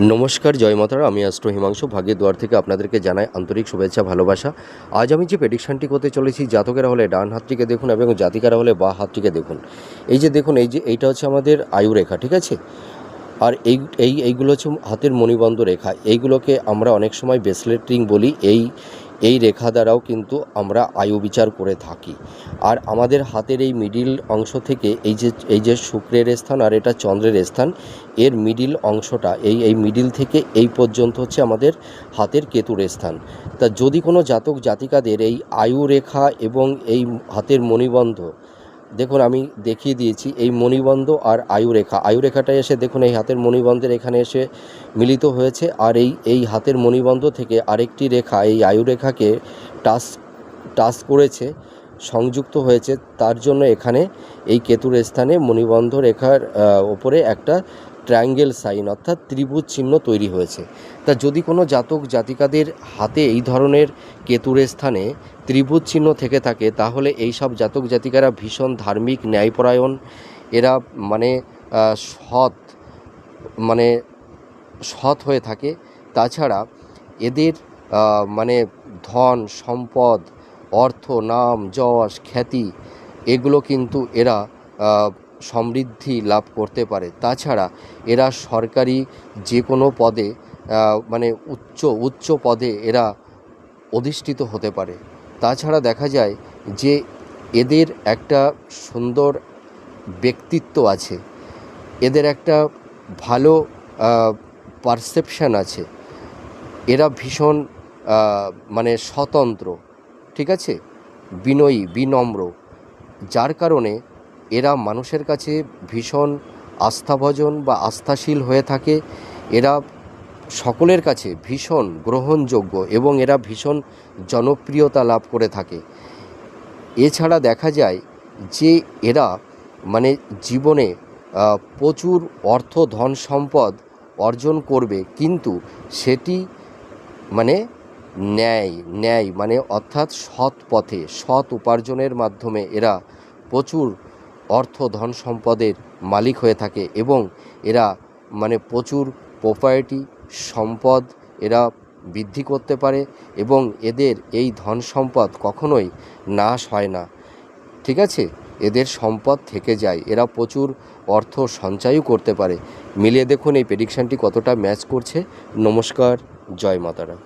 নমস্কার, জয় মাতারা। আমি অ্যাস্ট্রো হিমাংশু। ভাগ্যের দুয়ার থেকে আপনাদেরকে জানাই আন্তরিক শুভেচ্ছা, ভালোবাসা। আজ আমি যে প্রেডিকশানটি করতে চলেছি, জাতকেরা হলে ডান হাতটিকে দেখুন এবং জাতিকারা হলে বা হাতটিকে দেখুন। এই যে দেখুন, এই যে, এইটা হচ্ছে আমাদের আয়ু রেখা, ঠিক আছে? আর এই এই, এইগুলো হচ্ছে হাতের মণিবন্ধ রেখা। এইগুলোকে আমরা অনেক সময় বেসলেটিং বলি। এই এই রেখা দ্বারাও কিন্তু আমরা আয়ু বিচার করে থাকি। আর আমাদের হাতের এই মিডিল অংশ থেকে এই যে এই যে শুক্রের স্থান আর এটা চন্দ্রের স্থান, এর মিডিল অংশটা, এই এই মিডিল থেকে এই পর্যন্ত হচ্ছে আমাদের হাতের কেতুর স্থান। তা যদি কোনো জাতক জাতিকাদের এই আয়ু রেখা এবং এই হাতের মণিবন্ধ দেখুন, আমি দেখিয়ে দিয়েছি এই মণিবন্ধ আর আয়ুরেখা। আয়ুরেখাটা এসে দেখুন, এই হাতের মণিবন্ধের এখানে এসে মিলিত হয়েছে আর এই এই হাতের মণিবন্ধ থেকে আরেকটি রেখা, এই আয়ুরেখাকে টাচ টাচ করেছে। সংযুক্ত হয়েছে, তার জন্য এখানে এই কেতুর স্থানে মণিবন্ধ রেখার ওপরে একটা ট্রায়াঙ্গেল সাইন অর্থাৎ ত্রিভুজ চিহ্ন তৈরি হয়েছে। তা যদি কোনো জাতক জাতিকাদের হাতে এই ধরনের কেতুর স্থানে ত্রিভুজ চিহ্ন থেকে থাকে, তাহলে এই সব জাতক জাতিকারা ভীষণ ধার্মিক, ন্যায়পরায়ণ, এরা মানে সৎ মানে সৎ হয়ে থাকে। তাছাড়া এদের মানে ধন, সম্পদ অর্থ, নাম, যশ, খ্যাতি, এগুলো কিন্তু এরা সমৃদ্ধি লাভ করতে পারে। তাছাড়া এরা সরকারি যে কোনো পদে মানে উচ্চ উচ্চ পদে এরা অধিষ্ঠিত হতে পারে। তাছাড়া দেখা যায় যে এদের একটা সুন্দর ব্যক্তিত্ব আছে, এদের একটা ভালো পারসেপশান আছে। এরা ভীষণ মানে স্বতন্ত্র। ঠিক আছে? বিনয়ী, বিনম্র। যার কারণে এরা মানুষের কাছে ভীষণ আস্থাভজন বা আস্থাশীল হয়ে থাকে। এরা সকলের কাছে ভীষণ গ্রহণযোগ্য এবং এরা ভীষণ জনপ্রিয়তা লাভ করে থাকে। এছাড়া দেখা যায় যে এরা মানে জীবনে প্রচুর অর্থ ধন সম্পদ অর্জন করবে, কিন্তু সেটি মানে ন্যায় ন্যায় মানে অর্থাৎ সৎ পথে, সৎ উপার্জনের মাধ্যমে এরা প্রচুর অর্থ ধন সম্পদের মালিক হয়ে থাকে এবং এরা মানে প্রচুর প্রপার্টি সম্পদ এরা বৃদ্ধি করতে পারে এবং এদের এই ধন সম্পদ কখনোই নাশ হয় না। ঠিক আছে? এদের সম্পদ থেকে যায়। এরা প্রচুর অর্থ সঞ্চয়ও করতে পারে। মিলিয়ে দেখুন এই প্রেডিকশানটি কতটা ম্যাচ করছে। নমস্কার। জয় মাতারা।